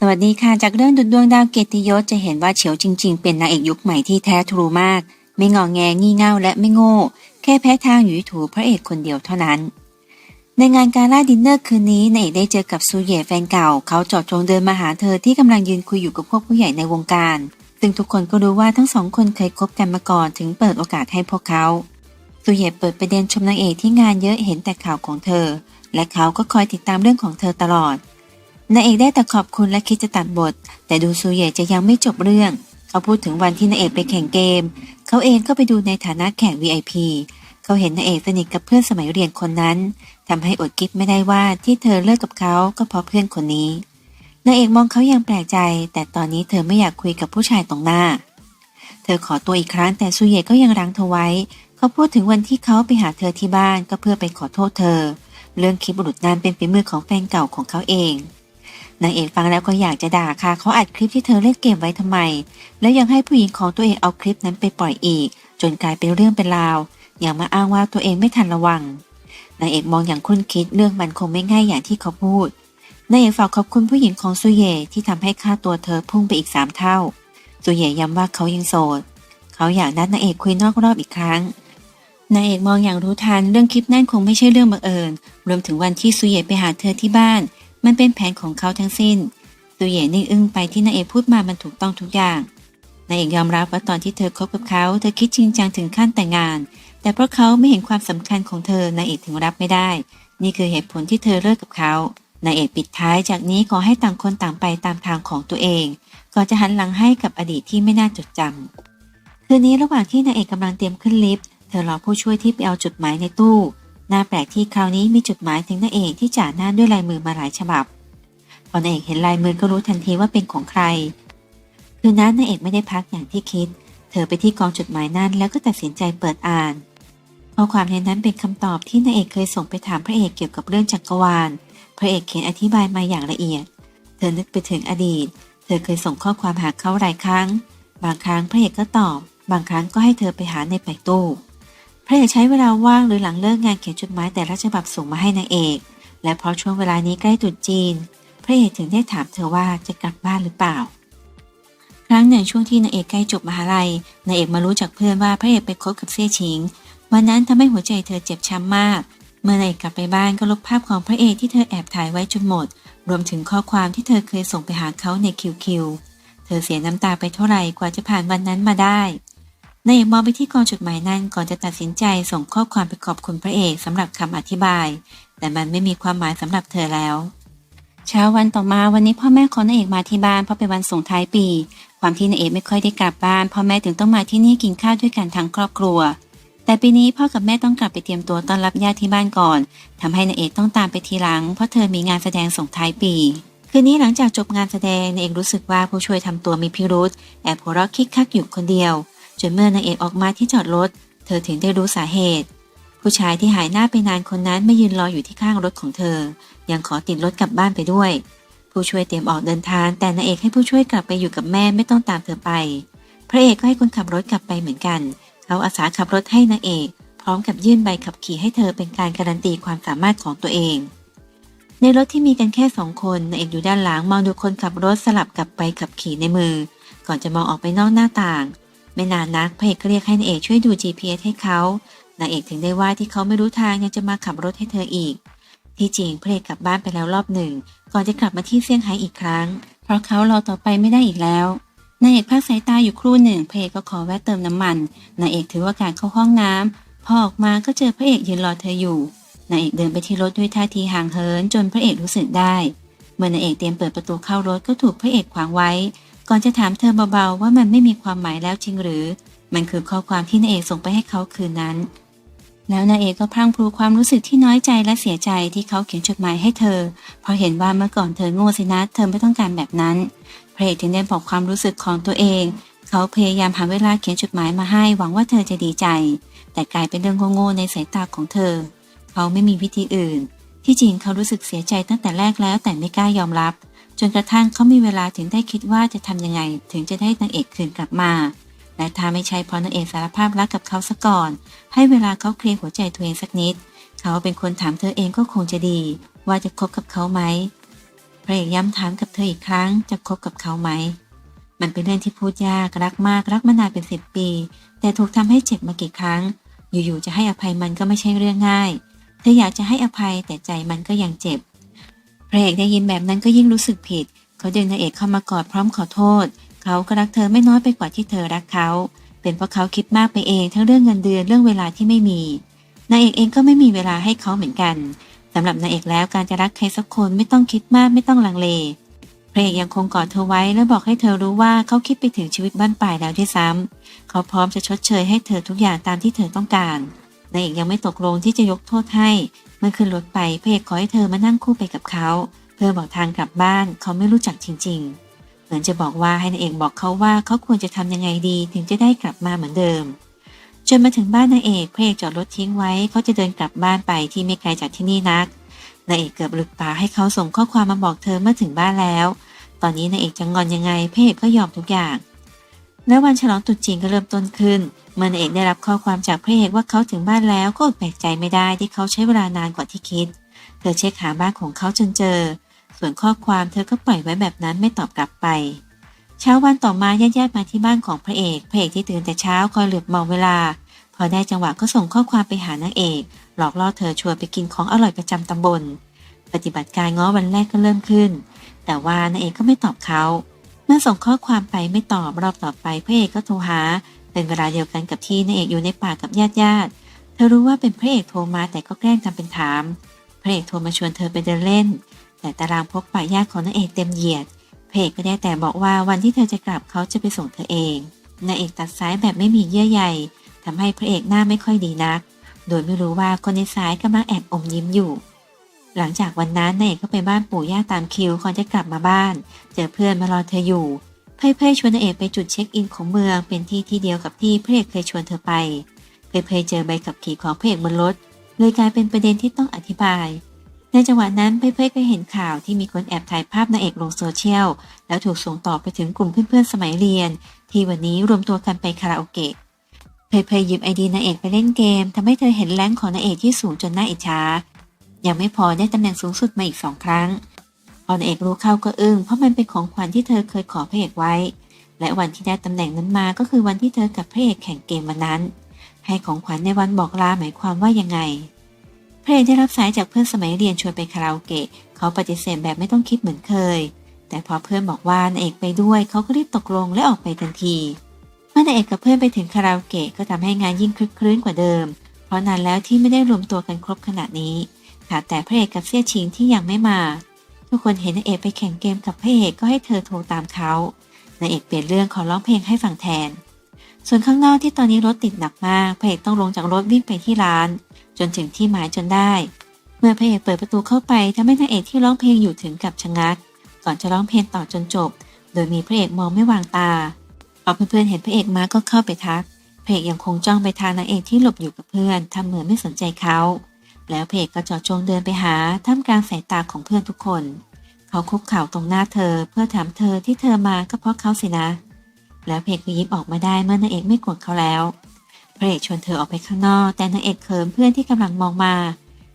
สวัสดีค่ะ จากเรื่องดุดดวงดาวเกียรติยศจะเห็นว่าเฉียวจริง ๆ เป็นนางเอกยุคใหม่ที่แท้ทรูมาก ไม่งอแงงี่เง่าและไม่โง่ แค่แพ้ทางอยู่ถูพระเอกคนเดียวเท่านั้น ในงานการล่าดินเนอร์คืนนี้นางเอกได้เจอกับซูเย่แฟนเก่า เขาจอดจงเดินมาหาเธอที่กำลังยืนคุยอยู่กับพวกผู้ใหญ่ในวงการ ซึ่งทุกคนก็รู้ว่าทั้งสองคนเคยคบกันมาก่อนถึงเปิดโอกาสให้พวกเขาซูเย่เปิดประเด็นชมนางเอกที่งานเยอะเห็นแต่ข่าวของเธอ และเขาก็คอยติดตามเรื่องของเธอตลอด นางเอกได้แต่ขอบคุณและคิดจะตัดบท แต่ดูซูเย่จะยังไม่จบเรื่อง เขาพูดถึงวันที่นางเอกไปแข่งเกม เขาเองก็ไปดูในฐานะแขก VIP เขาเห็นนางเอกสนิทกับเพื่อนสมัยเรียนคนนั้นทำให้อดคิดไม่ได้ว่าที่เธอเลิกกับเขาก็เพราะเพื่อนคนนี้นางเอกมองเขาอย่างแปลกใจ แต่ตอนนี้เธอไม่อยากคุยกับผู้ชายตรงหน้า เธอขอตัวอีกครั้งแต่ซูเย่ก็ยังรั้งเธอไว้ เขาพูดถึงวันที่เขาไปหาเธอที่บ้านก็เพื่อไปขอโทษเธอ เรื่องคลิปบุรุษนั้นเป็นฝีมือของแฟนเก่าของเขาเอง นางเอกฟังแล้วก็อยากจะด่าค่ะเขาอัดคลิปที่เธอเล่นเกมไว้ทำไม แล้วยังให้ผู้หญิงของตัวเองเอาคลิปนั้นไปปล่อยอีก จนกลายเป็นเรื่องเป็นราว อย่างมาอ้างว่าตัวเองไม่ทันระวังนางเอกมองอย่างคุ้นคิดเรื่องมันคงไม่ง่ายอย่างที่เขาพูดนางเอกฝากขอบคุณผู้หญิงของซุเย่ที่ทำให้ค่าตัวเธอพุ่งไปอีกสามเท่าซุเย่ย้ำว่าเขายังโสด เขาอยากนัดนางเอกคุยนอกรอบอีกครั้งนางเอกมองอย่างรู้ทันเรื่องคลิปนั่นคงไม่ใช่เรื่องบังเอิญ รวมถึงวันที่ซุเย่ไปหาเธอที่บ้าน มันเป็นแผนของเขาทั้งสิ้นซุเย่นิ่งอึ้งไปที่นางเอกพูดมามันถูกต้องทุกอย่างนางเอกยอมรับว่าตอนที่เธอคบกับเขาเธอคิดจริงจังถึงขั้นแต่งงาน แต่เพราะเขาไม่เห็นความสำคัญของเธอนางเอกถึงรับไม่ได้ นี่คือเหตุผลที่เธอเลิกกับเขานางเอกปิดท้ายจากนี้ขอให้ต่างคนต่างไปตามทางของตัวเอง ก่อนจะหันหลังให้กับอดีตที่ไม่น่าจดจำคืนนี้ระหว่างที่นางเอกกำลังเตรียมขึ้นลิฟต์เธอรอผู้ช่วยที่ไปเอาจดหมายในตู้ น่าแปลกที่คราวนี้มีจดหมายถึงนางเอกที่จ่าหน้าด้วยลายมือมาหลายฉบับ พอนางเอกเห็นลายมือก็รู้ทันทีว่าเป็นของใคร คืนนั้นนางเอกไม่ได้พักอย่างที่คิด เธอไปที่กองจดหมายนั้นแล้วก็ตัดสินใจเปิดอ่านข้อความในนั้นเป็นคำตอบที่นางเอกเคยส่งไปถามพระเอกเกี่ยวกับเรื่องจักรวาล พระเอกเขียนอธิบายมาอย่างละเอียด เธอนึกไปถึงอดีต เธอเคยส่งข้อความหาเขาหลายครั้ง บางครั้งพระเอกก็ตอบ บางครั้งก็ให้เธอไปหาในไปตู้ พระเอกใช้เวลาว่างหรือหลังเลิกงานเขียนจดหมายแต่ละฉบับส่งมาให้นางเอก และเพราะช่วงเวลานี้ใกล้ตรุษจีน พระเอกถึงได้ถามเธอว่าจะกลับบ้านหรือเปล่า ครั้งหนึ่งช่วงที่นางเอกใกล้จบมหาลัยนางเอกมารู้จากเพื่อนว่าพระเอกไปคบกับเซี่ยชิง วันนั้นทำให้หัวใจเธอเจ็บช้ำมาก เมื่อนางเอกกลับไปบ้านก็ลบภาพของพระเอกที่เธอแอบถ่ายไว้จนหมด รวมถึงข้อความที่เธอเคยส่งไปหาเขาในคิวคิวเธอเสียน้ำตาไปเท่าไหร่กว่าจะผ่านวันนั้นมาได้ นายเอกมองไปที่กองจดหมายนั่นก่อนจะตัดสินใจส่งข้อความไปขอบคุณพระเอกสำหรับคำอธิบาย แต่มันไม่มีความหมายสำหรับเธอแล้ว เช้าวันต่อมาวันนี้พ่อแม่ของนายเอกมาที่บ้านเพราะเป็นวันส่งท้ายปี ความที่นายเอกไม่ค่อยได้กลับบ้านพ่อแม่ถึงต้องมาที่นี่กินข้าวด้วยกันทั้งครอบครัว แต่ปีนี้พ่อกับแม่ต้องกลับไปเตรียมตัวต้อนรับญาติที่บ้านก่อนทำให้นายเอกต้องตามไปทีหลัง เพราะเธอมีงานแสดงส่งท้ายปีคืนนี้หลังจากจบงานแสดงนายเอกรู้สึกว่าผู้ช่วยทำตัวมีพิรุษแอบหัวเราะคิกคักอยู่คนเดียว จนเมื่อนางเอกออกมาที่จอดรถ เธอถึงได้รู้สาเหตุ ผู้ชายที่หายหน้าไปนานคนนั้นไม่ยืนรออยู่ที่ข้างรถของเธอ ยังขอติดรถกลับบ้านไปด้วย ผู้ช่วยเตรียมออกเดินทาง แต่นางเอกให้ผู้ช่วยกลับไปอยู่กับแม่ไม่ต้องตามเธอไป พระเอกก็ให้คนขับรถกลับไปเหมือนกันเขาอาสาขับรถให้นางเอกพร้อมกับยื่นใบขับขี่ให้เธอเป็นการการันตีความสามารถของตัวเอง ในรถที่มีกันแค่สองคนนางเอกอยู่ด้านหลังมองดูคนขับรถสลับกับใบขับขี่ในมือ ก่อนจะมองออกไปนอกหน้าต่าง ไม่นานนักพระเอกก็เรียกให้นางเอกช่วยดู GPS ให้เขา นางเอกถึงได้ว่าที่เขาไม่รู้ทางยังจะมาขับรถให้เธออีก ที่จริงพระเอกกลับบ้านไปแล้วรอบหนึ่ง ก่อนจะกลับมาที่เซี่ยงไฮ้อีกครั้ง เพราะเขารอต่อไปไม่ได้อีกแล้ว นางเอกพักสายตาอยู่ครู่หนึ่งพระเอกก็ขอแวะเติมน้ำมัน นางเอกถือว่าการเข้าห้องน้ำพอออกมาก็เจอพระเอกยืนรอเธออยู่ นางเอกเดินไปที่รถด้วยท่าทีห่างเหินจนพระเอกรู้สึกได้ เมื่อนางเอกเตรียมเปิดประตูเข้ารถก็ถูกพระเอกขวางไว้ ก่อนจะถามเธอเบาๆว่ามันไม่มีความหมายแล้วจริงหรือ มันคือข้อความที่นางเอกส่งไปให้เขาคืนนั้น แล้วนางเอกก็พลังพลูความรู้สึกที่น้อยใจและเสียใจที่เขาเขียนจดหมายให้เธอ เพราะเห็นว่าเมื่อก่อนเธอโง่สินะเธอไม่ต้องการแบบนั้นพระเอกถึงได้บอกความรู้สึกของตัวเอง เขาพยายามหาเวลาเขียนจดหมายมาให้หวังว่าเธอจะดีใจ แต่กลายเป็นเรื่องโง่ๆในสายตาของเธอ เขาไม่มีวิธีอื่น ที่จริงเขารู้สึกเสียใจตั้งแต่แรกแล้วแต่ไม่กล้ายอมรับ จนกระทั่งเขามีเวลาถึงได้คิดว่าจะทำยังไง ถึงจะได้นางเอกคืนกลับมา และถ้าไม่ใช่เพราะนางเอกสารภาพรักกับเขาซะก่อน ให้เวลาเขาเคลียร์หัวใจตัวเองสักนิด เขาเป็นคนถามเธอเองก็คงจะดี ว่าจะคบกับเขาไหมระเอกย้ำถามกับเธออีกครั้ง จะคบกับเขาไหมมันเป็นเรื่องที่พูดยากรักมากรักมานานเป็นสิบปี แต่ถูกทำให้เจ็บมากี่ครั้ง อยู่ๆจะให้อภัยมันก็ไม่ใช่เรื่องง่าย เธออยากจะให้อภัยแต่ใจมันก็ยังเจ็บ พระเอกได้ยินแบบนั้นก็ยิ่งรู้สึกผิด เขาดึงนางเอกเข้ามากอดพร้อมขอโทษ เขาก็รักเธอไม่น้อยไปกว่าที่เธอรักเขา เป็นเพราะเขาคิดมากไปเองทั้งเรื่องเงินเดือนเรื่องเวลาที่ไม่มีนางเอกเองก็ไม่มีเวลาให้เขาเหมือนกันสำหรับนางเอกแล้วการจะรักใครสักคนไม่ต้องคิดมากไม่ต้องลังเลพระเอกยังคงกอดเธอไว้และบอกให้เธอรู้ว่าเขาคิดไปถึงชีวิตบ้านปลายแล้วด้วยซ้ำเขาพร้อมจะชดเชยให้เธอทุกอย่างตามที่เธอต้องการนางเอกยังไม่ตกลงที่จะยกโทษให้ เมื่อขึ้นรถไปพระเอกขอให้เธอมานั่งคู่ไปกับเขา เพื่อบอกทางกลับบ้านเขาไม่รู้จักจริง ๆ เหมือนจะบอกว่าให้นางเอกบอกเขาว่าเขาควรจะทำยังไงดีถึงจะได้กลับมาเหมือนเดิม จนมาถึงบ้านนางเอกพระเอกจอดรถทิ้งไว้เขาจะเดินกลับบ้านไปที่ไม่ไกลจากที่นี่นักนางเอกเกือบหลุดปากให้เขาส่งข้อความมาบอกเธอเมื่อถึงบ้านแล้ว ตอนนี้นางเอกจะงอนยังไงพระเอกก็ยอมทุกอย่าง และวันฉลองตรุษจีนก็เริ่มต้นขึ้น เมื่อนางเอกได้รับข้อความจากพระเอกว่าเขาถึงบ้านแล้วก็อดแปลกใจไม่ได้ที่เขาใช้เวลานานกว่าที่คิด เธอเช็คหาบ้านของเขาจนเจอ ส่วนข้อความเธอก็ปล่อยไว้แบบนั้นไม่ตอบกลับไป เช้าวันต่อมาญาติๆมาที่บ้านของพระเอก พระเอกที่ตื่นแต่เช้าคอยเหลือบมองเวลา พอได้จังหวะก็ส่งข้อความไปหานางเอก หลอกล่อเธอชวนไปกินของอร่อยประจำตำบล ปฏิบัติการง้อวันแรกก็เริ่มขึ้น แต่ว่านางเอกก็ไม่ตอบเขา เมื่อส่งข้อความไปไม่ตอบรอบต่อไปพระเอกก็โทรหา เป็นเวลาเดียวกันกับที่นางเอกอยู่ในป่ากับญาติญาติเธอรู้ว่าเป็นพระเอกโทรมาแต่ก็แกล้งทำเป็นถาม พระเอกโทรมาชวนเธอไปเดินเล่น แต่ตารางพบปะญาติของนางเอกเต็มเหยียดพระเอกก็ได้แต่บอกว่าวันที่เธอจะกลับเขาจะไปส่งเธอเองนางเอกตัดสายแบบไม่มีเยื่อใยทำให้พระเอกหน้าไม่ค่อยดีนัก โดยไม่รู้ว่าคนในสายกำลังแอบอมยิ้มอยู่ หลังจากวันนั้นนางเอกก็ไปบ้านปู่ย่าตามคิวก่อนจะกลับมาบ้าน เจอเพื่อนมารอเธออยู่เพ่ยเพ่ยชวนนางเอกไปจุดเช็คอินของเมืองเป็นที่ที่เดียวกับที่เพระเอกเคยชวนเธอไปเพ่ยเพ่ยเจอใบขับขี่ของเพระเอกบนรถเลยกลายเป็นประเด็นที่ต้องอธิบาย ในจังหวะนั้นเพ่ยเพ่ยก็เห็นข่าวที่มีคนแอบถ่ายภาพนางเอกลงโซเชียล แล้วถูกส่งต่อไปถึงกลุ่มเพื่อนๆสมัยเรียน ที่วันนี้รวมตัวกันไปคาราโอเกะเพยเพยหยิบไอดีนางเอกไปเล่นเกมทำให้เธอเห็นแรงของนางเอกที่สูงจนน่าอิจฉา ยังไม่พอได้ตำแหน่งสูงสุดมาอีกสองครั้งพอนเอกรู้เข้าก็อึ้งเพราะมันเป็นของขวัญที่เธอเคยขอพระเอกไว้ และวันที่ได้ตำแหน่งนั้นมาก็คือวันที่เธอกับพระเอกแข่งเกมวันนั้น ให้ของขวัญในวันบอกลาหมายความว่ายังไงพระเอกได้รับสายจากเพื่อนสมัยเรียนชวนไปคาราโอเกะเขาปฏิเสธแบบไม่ต้องคิดเหมือนเคย แต่พอเพื่อนบอกว่านางเอกไปด้วยเขาก็รีบตกลงและออกไปทันทีเมื่อนางเอกกับเพื่อนไปถึงคาราโอเกะก็ทำให้งานยิ่งคลึกคลื้นกว่าเดิม เพราะนานแล้วที่ไม่ได้รวมตัวกันครบขนาดนี้ ขาดแต่พระเอกกับเสี่ยชิงที่ยังไม่มา ทุกคนเห็นนางเอกไปแข่งเกมกับพระเอกก็ให้เธอโทรตามเขานางเอกเปลี่ยนเรื่องขอร้องเพลงให้ฟังแทน ส่วนข้างนอกที่ตอนนี้รถติดหนักมากพระเอกต้องลงจากรถวิ่งไปที่ร้าน จนถึงที่หมายจนได้ เมื่อพระเอกเปิดประตูเข้าไปทำให้นางเอกที่ร้องเพลงอยู่ถึงกับชะงัก ก่อนจะร้องเพลงต่อจนจบ โดยมีพระเอกมองไม่วางตาพอเพื่อนๆเห็นพระเอกมาก็เข้าไปทักพระเอกยังคงจ้องไปทางนางเอกที่หลบอยู่กับเพื่อนทำเหมือนไม่สนใจเขา แล้วพเอกก็จอดจงเดินไปหาท่ามกลางสายตาของเพื่อนทุกคน เขาคุกเข่าตรงหน้าเธอเพื่อถามเธอที่เธอมาก็เพราะเขาสินะ แล้วพเอกก็ยิ้มออกมาได้เมื่อนางเอกไม่กรธเขาแล้วพระเอกชวนเธอออกไปข้างนอก แต่นางเอกเขินเพื่อนที่กำลังมองมา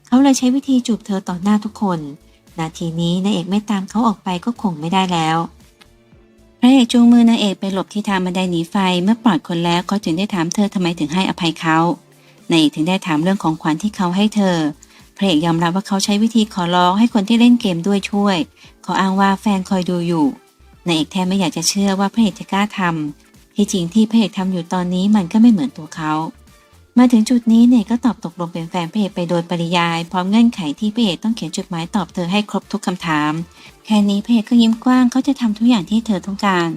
เขาเลยใช้วิธีจูบเธอต่อหน้าทุกคน นาทีนี้นางเอกไม่ตามเขาออกไปก็คงไม่ได้แล้วพระเอกจูงมือนางเอกไปหลบที่ทางบันไดหนีไฟเมื่อปลอดคนแล้วเขาจึงได้ถามเธอทำไมถึงให้อภัยเขา นางเอกถึงได้ถามเรื่องของขวัญที่เขาให้เธอ พระเอกยอมรับว่าเขาใช้วิธีขอร้องให้คนที่เล่นเกมด้วยช่วย เขาอ้างว่าแฟนคอยดูอยู่นางเอกแทบไม่อยากจะเชื่อว่าพระเอกจะกล้าทำที่จริงที่พระเอกทำอยู่ตอนนี้มันก็ไม่เหมือนตัวเขามาถึงจุดนี้เนยก็ตอบตกลงเป็นแฟนพระเอกไปโดยปริยาย พร้อมเงื่อนไขที่พระเอกต้องเขียนจดหมายตอบเธอให้ครบทุกคำถาม แค่นี้พระเอกก็ยิ้มกว้างเขาจะทำทุกอย่างที่เธอต้องการ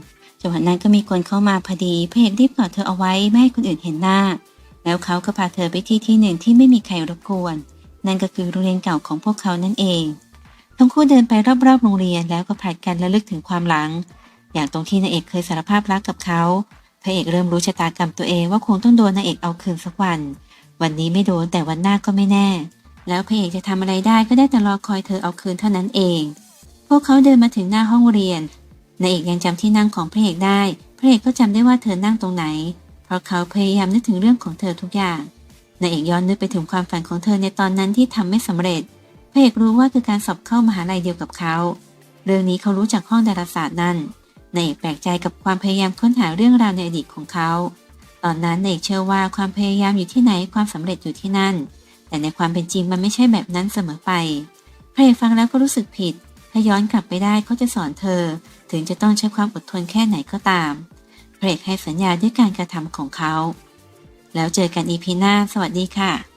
จังหวะนั้นก็มีคนเข้ามาพอดีพระเอกรีบกอดเธอเอาไว้ไม่ให้คนอื่นเห็นหน้า แล้วเขาก็พาเธอไปที่ที่หนึ่งที่ไม่มีใครรบกวน นั่นก็คือโรงเรียนเก่าของพวกเขานั่นเอง ทั้งคู่เดินไปรอบๆโรงเรียนแล้วก็ผลัดกันระลึกถึงความหลัง อย่างตรงที่นางเอกเคยสารภาพรักกับเขาพระเอกเริ่มรู้ชะตากรรมตัวเองว่าคงต้องโดนนางเอกเอาคืนสักวัน วันนี้ไม่โดนแต่วันหน้าก็ไม่แน่ แล้วพระเอกจะทำอะไรได้ก็ได้แต่รอคอยเธอเอาคืนเท่านั้นเอง พวกเขาเดินมาถึงหน้าห้องเรียนนางเอกยังจำที่นั่งของพระเอกได้ พระเอกก็จำได้ว่าเธอนั่งตรงไหน เพราะเขาพยายามนึกถึงเรื่องของเธอทุกอย่างนางเอกย้อนนึกไปถึงความฝันของเธอในตอนนั้นที่ทำไม่สำเร็จพระเอกรู้ว่าคือการสอบเข้ามหาลัยเดียวกับเขา เรื่องนี้เขารู้จากห้องดาราศาสตร์นั่นนายเอกแปลกใจกับความพยายามค้นหาเรื่องราวในอดีตของเขา ตอนนั้นนายเอกเชื่อว่าความพยายามอยู่ที่ไหนความสำเร็จอยู่ที่นั่น แต่ในความเป็นจริงมันไม่ใช่แบบนั้นเสมอไปพระเอกฟังแล้วก็รู้สึกผิด ถ้าย้อนกลับไปได้เขาจะสอนเธอ ถึงจะต้องใช้ความอดทนแค่ไหนก็ตาม เพระเอกให้สัญญาด้วยการกระทำของเขา แล้วเจอกันอีพีหน้า สวัสดีค่ะ